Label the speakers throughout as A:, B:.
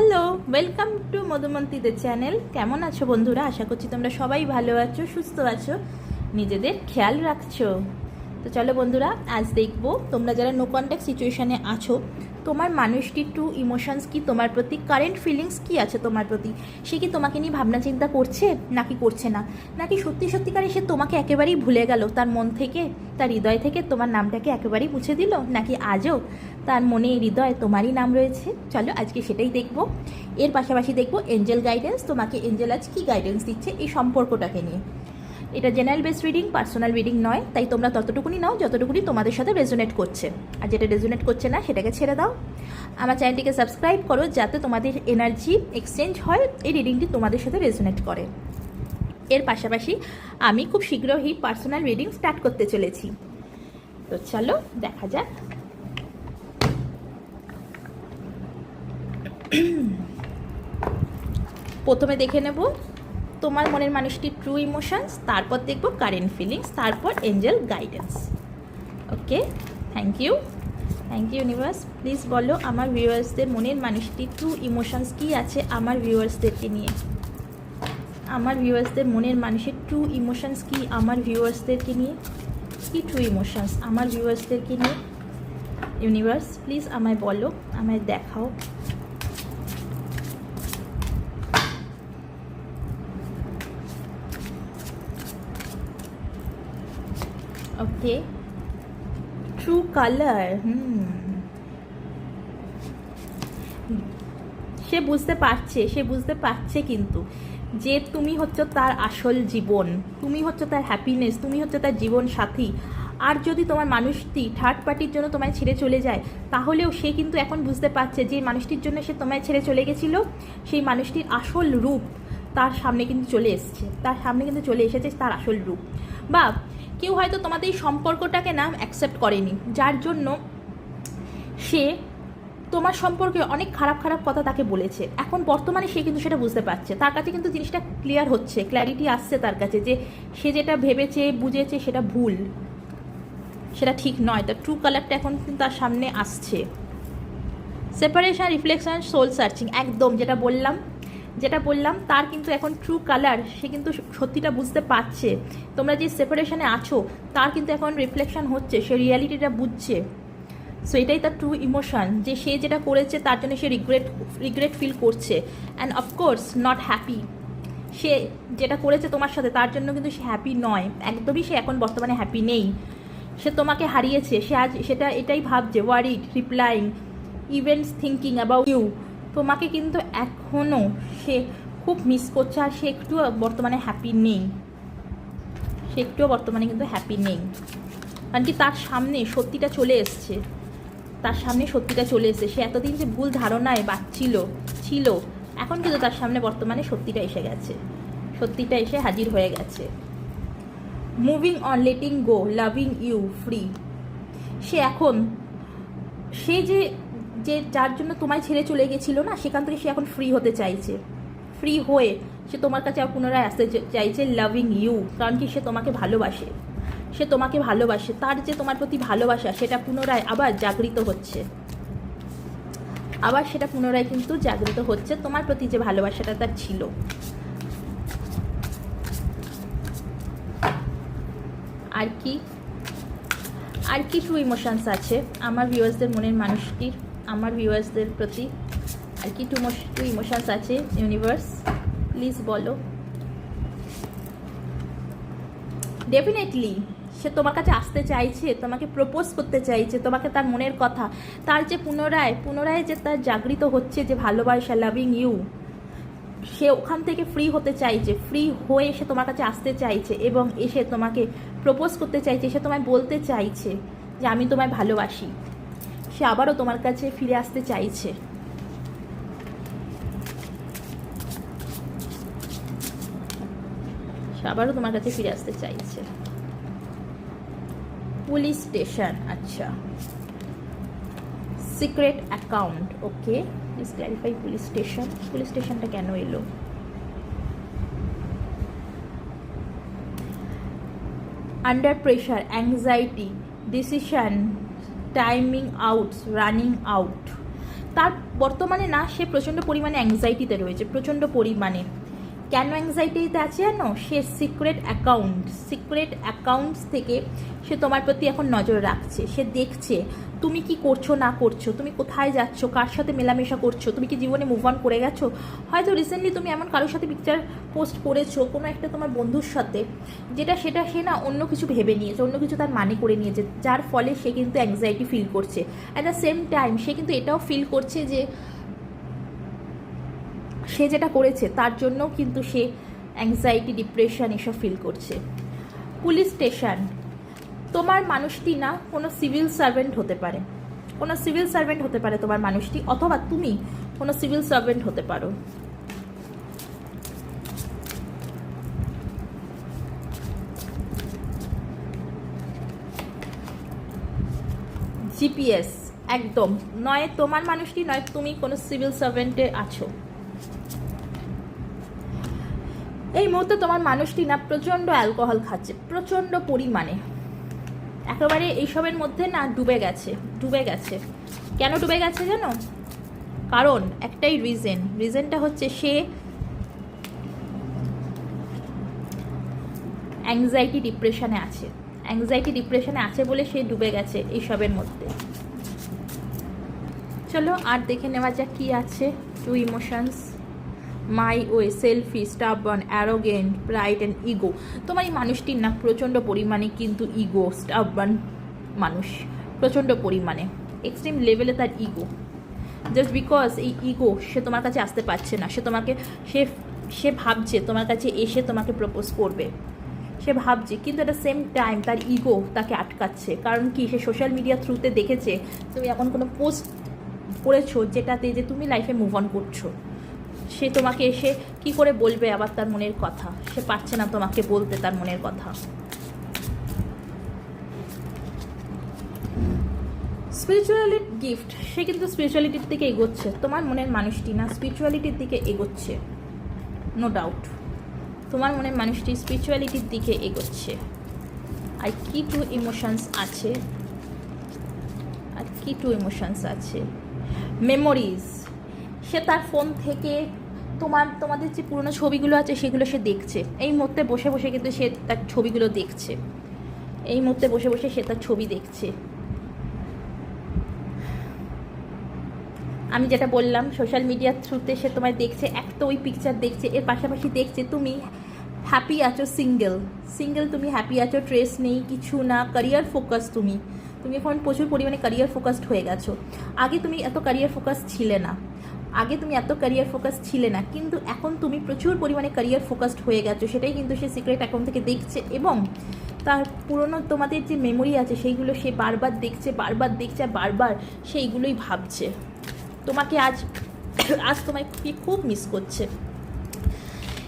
A: Hello welcome to মধুমন্তীদের channel কেমন আছো বন্ধুরা? আশা করছি তোমরা সবাই ভালো আছো, সুস্থ আছো, নিজেদের খেয়াল রাখছো। তো চলো বন্ধুরা, আজ দেখব তোমরা যারা নো কন্ট্যাক্ট সিচুয়েশানে আছো, তোমার মানুষটির টু ইমোশনস কি, তোমার প্রতি কারেন্ট ফিলিংস কি আছে তোমার প্রতি? সে কি তোমাকে নিয়ে ভাবনা চিন্তা করছে, নাকি করছে না? নাকি সত্যি সত্যিকারে সে তোমাকে একেবারেই ভুলে গেল, তার মন থেকে, তার হৃদয় থেকে তোমার নামটাকে একেবারেই মুছে দিল? নাকি আজও তার মনে হৃদয় তোমারই নাম রয়েছে। চলো আজকে সেটাই দেখব। এর পাশাপাশি দেখব এঞ্জেল গাইডেন্স তোমাকে এঞ্জেল আজ কী গাইডেন্স দিচ্ছে এই সম্পর্কটাকে নিয়ে। এটা general base reading personal reading নয়, তাই তোমরা ততটুকুনি নাও, যতটুকুনি তোমাদের সাথে রেজোনেট করছে। আর যেটা রেজোনেট করছে না, সেটাকে ছেড়ে দাও। আমার চ্যানেলটিকে সাবস্ক্রাইব করো, যাতে তোমাদের এনার্জি এক্সচেঞ্জ হয়, এই রিডিংটি তোমাদের সাথে রেজোনেট করে। এর পাশাপাশি আমি খুব শীঘ্রই পার্সোনাল রিডিং স্টার্ট করতে চলেছি। তো চলো, দেখা যাক। প্রথমে দেখে নেব তোমার মনের মানুষটি ট্রু ইমোশনস তারপর দেখব কারেন্ট ফিলিংস তারপর angel guidance okay thank you thank you universe please বলো আমার ভিউয়ার্সদের মনের মানুষটি ট্রু ইমোশনস কী আছে আমার ভিউয়ার্সদেরকে নিয়ে? আমার ভিউয়ার্সদের মনের মানুষের ট্রু ইমোশনস কি আমার ভিউয়ার্সদেরকে নিয়ে? কি ট্রু ইমোশনস আমার ভিউয়ার্সদেরকে নিয়ে? ইউনিভার্স প্লিজ আমায় বলো, আমায় দেখাও। ওকে ট্রু কালার হুম সে বুঝতে পারছে, সে বুঝতে পারছে কিন্তু যে তুমি হচ্ছে তার আসল জীবন, তুমি হচ্ছে তার হ্যাপিনেস তুমি হচ্ছে তার জীবন সাথী। আর যদি তোমার মানুষটি থার্ড পার্টির জন্য তোমায় ছেড়ে চলে যায়, তাহলেও সে কিন্তু এখন বুঝতে পারছে যে মানুষটির জন্য সে তোমায় ছেড়ে চলে গেছিল, সেই মানুষটির আসল রূপ তার সামনে কিন্তু চলে এসছে, তার সামনে কিন্তু চলে এসেছে তার আসল রূপ। বা কেউ হয়তো তোমাদের এই সম্পর্কটাকে না অ্যাকসেপ্ট করেনি, যার জন্য সে তোমার সম্পর্কে অনেক খারাপ খারাপ কথা তাকে বলেছে। এখন বর্তমানে সে কিন্তু সেটা বুঝতে পারছে। তার কাছে কিন্তু জিনিসটা ক্লিয়ার হচ্ছে ক্ল্যারিটি আসছে তার কাছে যে সে যেটা ভেবেছে, বুঝেছে সেটা ভুল। সেটা ঠিক নয়। তার ট্রু কালারটা এখন কিন্তু তার সামনে আসছে। সেপারেশন রিফ্লেকশন সোল সার্চিং একদম যেটা বললাম। যেটা বললাম, তার কিন্তু এখন ট্রু কালার সে কিন্তু সত্যিটা বুঝতে পারছে। তোমরা যে সেপারেশনে আছো, তার কিন্তু এখন রিফ্লেকশন হচ্ছে, সে রিয়ালিটিটা বুঝছে। সো এটাই তার ট্রু ইমোশন যে সে যেটা করেছে, তার জন্য সে রিগ্রেট রিগ্রেট ফিল করছে। And of course not happy সে যেটা করেছে তোমার সাথে, তার জন্য কিন্তু সে হ্যাপি নয়। একদমই সে এখন বর্তমানে হ্যাপি নেই। সে তোমাকে হারিয়েছে, সে আজ সেটা, এটাই ভাবছে worried replaying events thinking about you তোমাকে কিন্তু এখনও সে খুব মিস করছে আর সে একটুও বর্তমানে হ্যাপি নেই। সে একটুও বর্তমানে কিন্তু হ্যাপি নেই। কারণ কি তার সামনে সত্যিটা চলে এসছে। তার সামনে সত্যিটা চলে এসেছে। সে এতদিন যে ভুল ধারণায় বাচ্ছিল, ছিল, এখন কিন্তু তার সামনে বর্তমানে সত্যিটা এসে গেছে। সত্যিটা এসে হাজির হয়ে গেছে। Moving on letting go loving you free সে এখন, সে যে যে যার জন্য তোমায় ছেড়ে চলে গেছিল না, সেখান থেকে সে এখন ফ্রি হতে চাইছে। ফ্রি হয়ে সে তোমার কাছে পুনরায় আসতে চাইছে লাভিং ইউ কারণ কি সে তোমাকে ভালোবাসে। সে তোমাকে ভালোবাসে, তার যে তোমার প্রতি ভালোবাসা, সেটা পুনরায় আবার জাগৃত হচ্ছে। আবার সেটা পুনরায় কিন্তু জাগৃত হচ্ছে তোমার প্রতি যে ভালোবাসাটা তার ছিল। আর কি? আর কিছু ইমোশনস আছে। আমার ভিউয়ার্সদের মনের মানুষটির আমার ভিউয়ার্সদের প্রতি আর কি টু টু ইমোশনস আছে ইউনিভার্স প্লিজ বলো। ডেফিনেটলি সে তোমার কাছে আসতে চাইছে, তোমাকে প্রপোজ করতে চাইছে, তোমাকে তার মনের কথা, তার যে পুনরায় পুনরায় যে তার জাগৃত হচ্ছে, যে ভালোবাসা লাভিং ইউ সে ওখান থেকে ফ্রি হতে চাইছে ফ্রি হয়ে সে তোমার কাছে আসতে চাইছে এবং এসে তোমাকে প্রপোজ করতে চাইছে, সে তোমায় বলতে চাইছে যে আমি তোমায় ভালোবাসি। সে আবারও তোমার কাছে ফিরে আসতে চাইছে। সে আবারও তোমার কাছে ফিরে আসতে চাইছে। পুলিশ স্টেশন আচ্ছা। Secret account, okay. Please clarify police station. Police স্টেশনটা কেন এলো? Under pressure anxiety decision timing out running out তার বর্তমানে না সে প্রচণ্ড পরিমাণে অ্যাংজাইটিতে রয়েছে প্রচণ্ড পরিমাণে। কেন অ্যাংজাইটিতে আছে জানো? সে সিক্রেট অ্যাকাউন্ট সিক্রেট অ্যাকাউন্টস থেকে সে তোমার প্রতি এখন নজর রাখছে। সে দেখছে, তুমি কি করছ, না করছ, তুমি কোথায় যাচ্ছ, কার সাথে মেলামেশা করছ, তুমি কি জীবনে মুভ অন করে গেছো? হয়তো রিসেন্টলি তুমি এমন কারোর সাথে পিকচার পোস্ট করেছ, কোনো একটা তোমার বন্ধুর সাথে, যেটা সেটা সে না অন্য কিছু ভেবে নিয়েছে, অন্য কিছু তার মানে করে নিয়েছে, যার ফলে সে কিন্তু অ্যাংজাইটি ফিল করছে। অ্যাট দ্য সেম টাইম সে কিন্তু এটাও ফিল করছে যে সে যেটা করেছে, তার জন্য কিন্তু সে অ্যাংজাইটি ডিপ্রেশন এসব ফিল করছে। পুলিশ স্টেশন তোমার মানুষটি না কোনো সিভিল সার্ভেন্ট হতে পারে। কোনো সিভিল সার্ভেন্ট হতে পারে তোমার মানুষটি, অথবা তুমি কোনো সিভিল সার্ভেন্ট হতে পারো। জিপিএস একদম। নয় তোমার মানুষটি, নয় তুমি কোনো সিভিল সার্ভেন্টে আছো। এই মুহূর্তে তোমার মানুষটি না প্রচণ্ড অ্যালকোহল খাচ্ছে, প্রচণ্ড পরিমাণে। একেবারে এইসবের মধ্যে না ডুবে গেছে ডুবে গেছে। কেন ডুবে গেছে জানো? কারণ একটাই রিজেন রিজেনটা হচ্ছে সে অ্যাংজাইটি ডিপ্রেশনে আছে। অ্যাংজাইটি ডিপ্রেশনে আছে বলে সে ডুবে গেছে এইসবের মধ্যে। চলো আর দেখে নেওয়া যাক কি আছে true emotions my way, selfish, stubborn, arrogant, pride and ego. তোমার এই মানুষটির না, প্রচণ্ড পরিমাণে কিন্তু ইগো, স্টাবন মানুষ। প্রচণ্ড পরিমাণে। এক্সট্রিম লেভেলে তার ইগো। জাস্ট বিকজ এই ইগো, সে তোমার কাছে আসতে পারছে না। সে তোমাকে, সে সে ভাবছে, তোমার কাছে এসে তোমাকে প্রপোজ করবে। সে ভাবছে, কিন্তু এট সেম টাইম তার ইগো তাকে আটকাচ্ছে। কারণ কি, সে সোশ্যাল মিডিয়া থ্রুতে দেখেছে, তুমি এখন কোনো পোস্ট করেছ যেটাতে যে তুমি লাইফে মুভ অন করছ। সে তোমাকে এসে কি করে বলবে আবার তার মনের কথা? সে পারছে না তোমাকে বলতে তার মনের কথা। স্পিরিচুয়ালিটি গিফট সে কিন্তু স্পিরিচুয়ালিটির দিকে এগোচ্ছে। তোমার মনের মানুষটি না স্পিরিচুয়ালিটির দিকে এগোচ্ছে। নো ডাউট তোমার মনের মানুষটি স্পিরিচুয়ালিটির দিকে এগোচ্ছে। আর কি টু ইমোশনস আছে? আর কি টু ইমোশনস আছে? মেমোরিজ সে তার ফোন থেকে তোমার, তোমাদের যে পুরনো ছবিগুলো আছে সেগুলো সে দেখছে। এই মুহূর্তে বসে বসে কিন্তু সে তার ছবিগুলো দেখছে। এই মুহূর্তে বসে বসে সে তার ছবি দেখছে। আমি যেটা বললাম সোশ্যাল মিডিয়ার থ্রুতে সে তোমায় দেখছে, এক তো ওই পিকচার দেখছে, এর পাশাপাশি দেখছে তুমি হ্যাপি আছো সিঙ্গেল সিঙ্গেল তুমি হ্যাপি আছো ট্রেস নেই, কিছু না ক্যারিয়ার ফোকাস তুমি। তুমি এখন প্রচুর পরিমাণে ক্যারিয়ার ফোকাসড হয়ে গেছো। আগে তুমি এত ক্যারিয়ার ফোকাস ছিলে না। আগে তুমি এত ক্যারিয়ার ফোকাস ছিলে না, কিন্তু এখন তুমি প্রচুর পরিমাণে ক্যারিয়ার ফোকাসড হয়ে গেছো, সেটাই কিন্তু সে সিক্রেট অ্যাকাউন্ট থেকে দেখছে এবং তার পুরনো তোমাদের যে মেমোরি আছে, সেইগুলো সে বারবার দেখছে বারবার দেখছে বারবার সেইগুলোই ভাবছে। তোমাকে আজ আজ তোমায় খুব মিস করছে।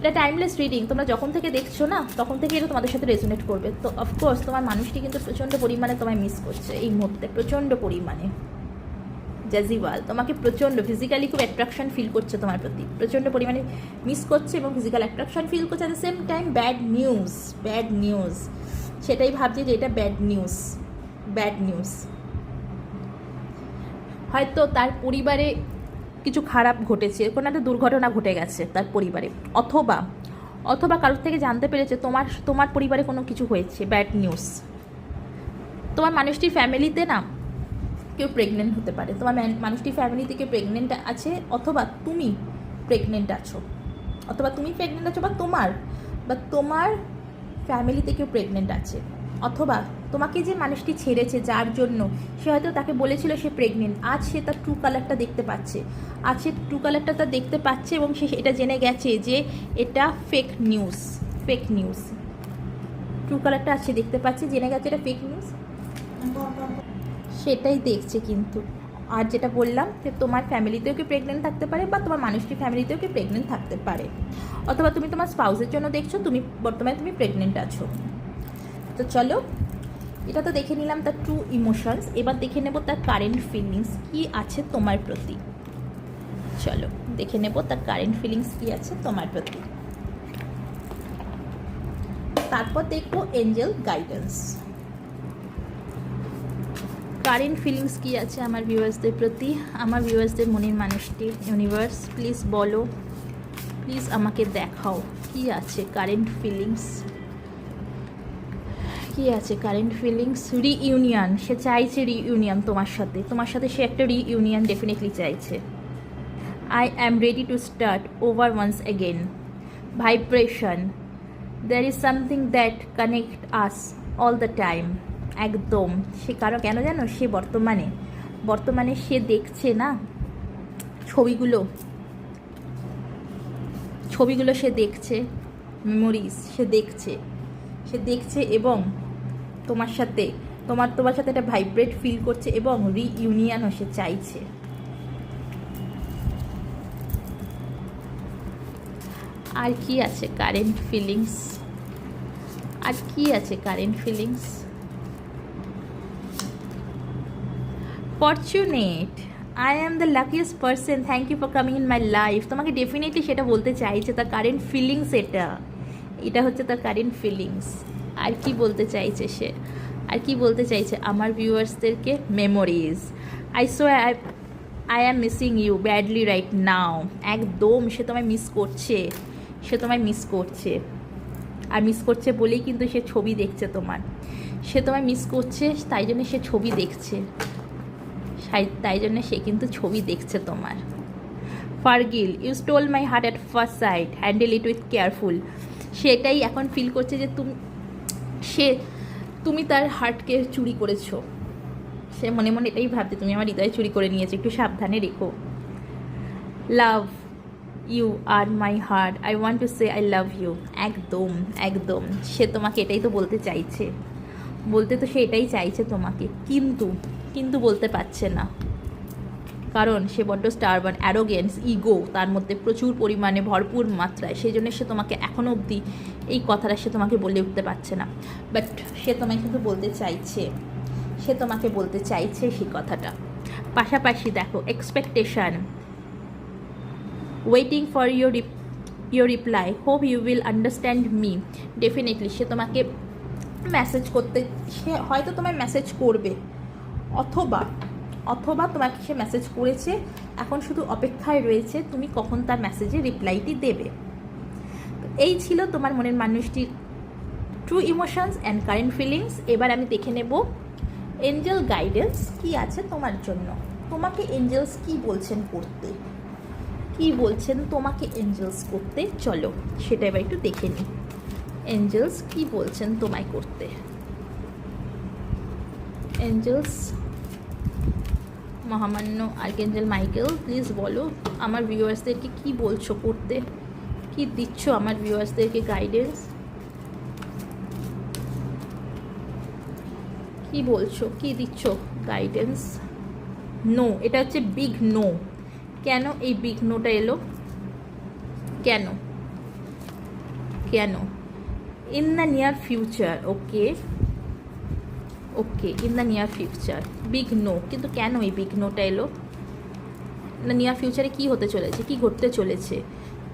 A: এটা টাইমলেস রিডিং তোমরা যখন থেকে দেখছ না, তখন থেকে এটা তোমাদের সাথে রেজোনেট করবে। তো অফকোর্স তোমার মানুষটি কিন্তু প্রচণ্ড পরিমাণে তোমায় মিস করছে এই মুহূর্তে, প্রচণ্ড পরিমাণে। জ্যাজিওয়াল তোমাকে প্রচণ্ড ফিজিক্যালি খুব অ্যাট্রাকশন ফিল করছে তোমার প্রতি। প্রচণ্ড পরিমাণে মিস করছে এবং ফিজিক্যাল অ্যাট্রাকশন ফিল করছে। At the same time bad news bad news সেটাই ভাবছি যে এটা ব্যাড নিউজ ব্যাড নিউজ হয়তো তার পরিবারে কিছু খারাপ ঘটেছে, কোনো একটা দুর্ঘটনা ঘটে গেছে তার পরিবারে। অথবা অথবা কারোর থেকে জানতে পেরেছে তোমার তোমার পরিবারে কোনো কিছু হয়েছে ব্যাড নিউজ তোমার মানুষটির ফ্যামিলিতে না কেউ প্রেগনেন্ট হতে পারে। তোমার মানুষটি ফ্যামিলিতে কেউ প্রেগনেন্ট আছে অথবা তুমি প্রেগনেন্ট আছো। অথবা তুমি প্রেগনেন্ট আছো বা তোমার বা তোমার ফ্যামিলিতে কেউ প্রেগনেন্ট আছে। অথবা তোমাকে যে মানুষটি ছেড়েছে যার জন্য, সে হয়তো তাকে বলেছিল সে প্রেগনেন্ট আজ সে তার ট্রু কালারটা দেখতে পাচ্ছে। আজ সে ট্রু কালারটা তার দেখতে পাচ্ছে এবং সে এটা জেনে গেছে যে এটা fake news fake news true কালারটা আছে দেখতে পাচ্ছে, জেনে গেছে এটা ফেক নিউজ সেটাই দেখছে কিন্তু। আর যেটা বললাম যে তোমার ফ্যামিলিতেও কি প্রেগনেন্ট থাকতে পারে বা তোমার মানুষটির ফ্যামিলিতেও কি প্রেগনেন্ট থাকতে পারে? অথবা তুমি তোমার স্পাউসের জন্য দেখছ, তুমি বর্তমানে তুমি প্রেগনেন্ট আছো। তো চলো, এটা তো দেখে নিলাম তার ট্রু ইমোশনস এবার দেখে নেব তার কারেন্ট ফিলিংস কি আছে তোমার প্রতি। চলো, দেখে নেব তার কারেন্ট ফিলিংস কি আছে তোমার প্রতি। তারপর দেখব এঞ্জেল গাইডেন্স কারেন্ট ফিলিংস কি আছে আমার ভিউয়ার্সদের প্রতি? আমার ভিউয়ার্সদের মনের মানুষটি ইউনিভার্স প্লিজ বলো। প্লিজ আমাকে দেখাও, কি আছে কারেন্ট ফিলিংস? কি আছে কারেন্ট ফিলিংস? রিইউনিয়ন সে চাইছে রিইউনিয়ন তোমার সাথে। তোমার সাথে সে একটা রিইউনিয়ন ডেফিনেটলি চাইছে। I am ready to start over once again vibration there is something that connect us all the time একদম। সে কারও কেন জানো? সে বর্তমানে বর্তমানে সে দেখছে না ছবিগুলো। ছবিগুলো সে দেখছে মেমোরিজ সে দেখছে। সে দেখছে এবং তোমার সাথে, তোমার তোমার সাথে একটা ভাইব্রেট ফিল করছে এবং রিইউনিয়নও সে চাইছে। আর কি আছে কারেন্ট ফিলিংস আর কি আছে current feelings fortunate I am the luckiest person thank you for coming in my life তোমাকে ডেফিনেটলি সেটা বলতে চাইছে তার কারেন্ট ফিলিংস এটা। এটা হচ্ছে তার কারেন্ট ফিলিংস আর কি বলতে চাইছে সে? আর কি বলতে চাইছে? আমার ভিউয়ার্সদেরকে memories I so I I am missing you badly right now একদম, সে তোমায় মিস করছে। সে তোমায় মিস করছে। আর মিস করছে বলেই কিন্তু সে ছবি দেখছে তোমার। সে তোমায় মিস করছে, তাই জন্য সে ছবি দেখছে। তাই জন্য সে কিন্তু ছবি দেখছে তোমার। ফারগিল you stole my heart at first sight handle it with careful সেটাই এখন ফিল করছে যে তুমি সে তুমি তার হার্টকে চুরি করেছ। সে মনে মনে এটাই ভাবছে, তুমি আমার হৃদয় চুরি করে নিয়েছো, একটু সাবধানে রেখো। Love you are my heart I want to say I love you একদম একদম। সে তোমাকে এটাই তো বলতে চাইছে। বলতে তো সে এটাই চাইছে তোমাকে। কিন্তু কিন্তু বলতে পারছে না। কারণ সে বড্ড স্টারবান অ্যারোগেন্স ইগো তার মধ্যে প্রচুর পরিমাণে ভরপুর মাত্রায়। সেই জন্য সে তোমাকে এখনও অবধি এই কথাটা সে তোমাকে বলে উঠতে পারছে না। বাট সে তোমায় কিন্তু বলতে চাইছে, সে তোমাকে বলতে চাইছে সেই কথাটা। পাশাপাশি দেখো expectation waiting for your your reply hope you will understand me definitely সে তোমাকে মেসেজ করতে, সে হয়তো তোমায় মেসেজ করবে। অথবা অথবা তোমাকে সে মেসেজ করেছে, এখন শুধু অপেক্ষায় রয়েছে, তুমি কখন তার মেসেজে রিপ্লাইটি দেবে। এই ছিল তোমার মনের মানুষটির true emotions and current feelings এবার আমি দেখে নেব এঞ্জেল গাইডেন্স কি আছে তোমার জন্য। তোমাকে এঞ্জেলস কি বলছেন করতে? কি বলছেন তোমাকে এঞ্জেলস করতে? চলো, সেটা এবার একটু দেখে নিই। এঞ্জেলস কি বলছেন তোমায় করতে? এঞ্জেলস মহামান্য আর্কেঞ্জেল মাইকেল প্লিজ বলো, আমার ভিউয়ার্সদেরকে কি বলছো করতে? কি দিচ্ছ আমার ভিউয়ার্সদেরকে গাইডেন্স কি বলছো? কি দিচ্ছ গাইডেন্স নো এটা হচ্ছে বিগ নো কেন এই বিগ নোটা এলো? কেন? কেন? In the near future okay okay in the near future big no কিন্তু কেন এই বিগ নোটা এলো? না নিয়ার ফিউচারে কী হতে চলেছে? কি ঘটতে চলেছে?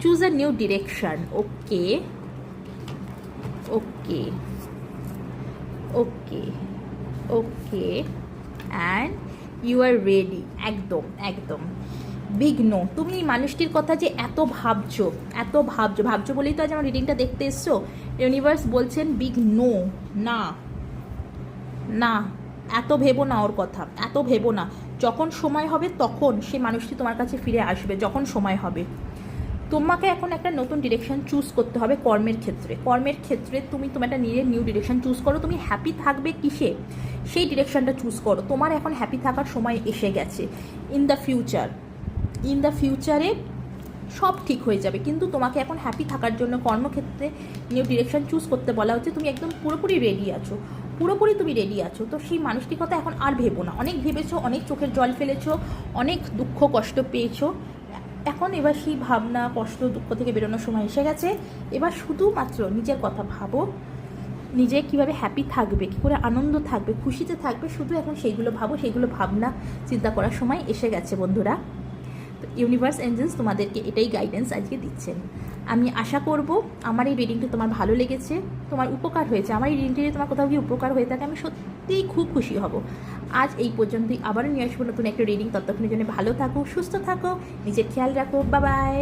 A: Choose a new direction okay okay okay okay and you are ready একদম একদম. বিগ নো তুমি এই মানুষটির কথা যে এত ভাবছ এত ভাবছ ভাবছ বলেই তো আজ আমার রিডিংটা দেখতে এসছো? ইউনিভার্স বলছেন বিগ নো। না, এত ভেবো না ওর কথা, এত ভেবো না। যখন সময় হবে তখন সে মানুষটি তোমার কাছে ফিরে আসবে, যখন সময় হবে। তোমাকে এখন একটা নতুন ডিরেকশন চুজ করতে হবে কর্মের ক্ষেত্রে। কর্মের ক্ষেত্রে তুমি তোমার একটা নিজের নিউ ডিরেকশন চুজ করো। তুমি হ্যাপি থাকবে কিসে? সেই ডিরেকশনটা চুজ করো। তোমার এখন হ্যাপি থাকার সময় এসে গেছে। In the future in the ফিউচারে সব ঠিক হয়ে যাবে। কিন্তু তোমাকে এখন হ্যাপি থাকার জন্য কর্মক্ষেত্রে নিউ ডিরেকশন চুজ করতে বলা হচ্ছে। তুমি একদম পুরোপুরি রেডি আছো। পুরোপুরি তুমি রেডি আছো। তো সেই মানুষটির কথা এখন আর ভেবো না। অনেক ভেবেছো, অনেক চোখের জল ফেলেছো, অনেক দুঃখ, কষ্ট পেয়েছ। এখন এবার সেই ভাবনা, কষ্ট, দুঃখ থেকে বেরোনোর সময় এসে গেছে। এবার শুধুমাত্র নিজের কথা ভাবো। নিজে কীভাবে হ্যাপি থাকবে, কী করে আনন্দ থাকবে, খুশিতে থাকবে, শুধু এখন সেইগুলো ভাবো, সেইগুলো ভাবনা, চিন্তা করার সময় এসে গেছে বন্ধুরা। তো ইউনিভার্স এঞ্জেলস তোমাদেরকে এটাই গাইডেন্স আজকে দিচ্ছেন। আমি আশা করব আমার এই রিডিংটি তোমার ভালো লেগেছে, তোমার উপকার হয়েছে। আমার এই রিডিংটি তোমার কোথাও গিয়ে উপকার হয়ে থাকে, আমি সত্যিই খুব খুশি হব। আজ এই পর্যন্তই আবারও নিয়ে আসব নতুন একটা রিডিং ততক্ষণের জন্য ভালো থাকো, সুস্থ থাকো, নিজের খেয়াল রাখো। বা বাবাই